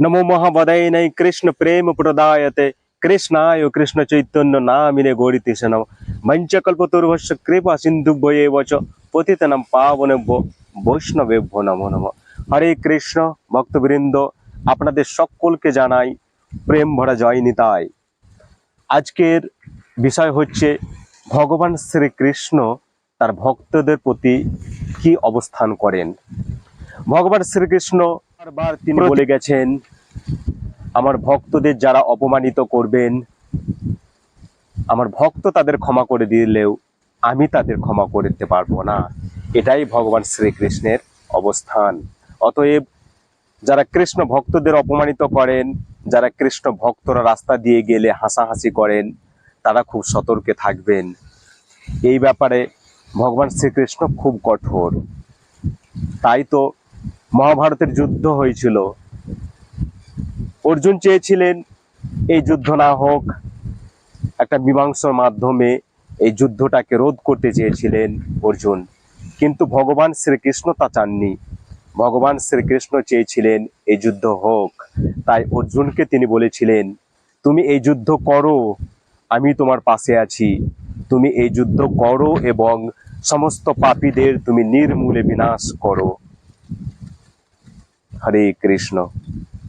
নমো মহাবদায় কৃষ্ণ প্রেম প্রদায়তে কৃষ্ণায় কৃষ্ণ চৈতন্য নামিনে গৌরীতিশ নম মঞ্চকল্পতুর্ভস্য কৃপা সিন্ধুভ্যয়ে বচ পতিতনম পাবনেভ্য বৈষ্ণবেভ্য নমো নম হরে কৃষ্ণ ভক্তবৃন্দ আপনাদের সকলকে জানাই প্রেম ভরা জয় নিতাই। আজকের বিষয় হচ্ছে, ভগবান শ্রীকৃষ্ণ তার ভক্তদের প্রতি কি অবস্থান করেন? ভগবান শ্রীকৃষ্ণ বারবার তিনি বলে গেছেন আমার ভক্তদের যারা অপমানিত করবেন আমার ভক্ত তাদের ক্ষমা করে দিলেও আমি তাদের ক্ষমা করতে পারব না। এটাই ভগবান শ্রীকৃষ্ণের অবস্থান। অতএব যারা কৃষ্ণ ভক্তদের অপমানিত করেন যারা কৃষ্ণ ভক্তরা রাস্তা দিয়ে গেলে হাসাহাসি করেন তারা খুব সতর্কে থাকবেন। এই ব্যাপারে ভগবান শ্রীকৃষ্ণ খুব কঠোর। তাই তো মহাভারতের যুদ্ধ হয়েছিল। অর্জুন চেয়েছিলেন, এই যুদ্ধ না হোক। একটা মীমাংসার মাধ্যমে এই যুদ্ধটাকে রোধ করতে চেয়েছিলেন অর্জুন। কিন্তু ভগবান শ্রীকৃষ্ণ তা চাননি। ভগবান শ্রীকৃষ্ণ চেয়েছিলেন, এই যুদ্ধ হোক। তাই অর্জুনকে তিনি বলেছিলেন, তুমি এই যুদ্ধ করো, আমি তোমার পাশে আছি। তুমি এই যুদ্ধ করো এবং সমস্ত পাপীদের তুমি নির্মূলে বিনাশ করো। হরে কৃষ্ণ।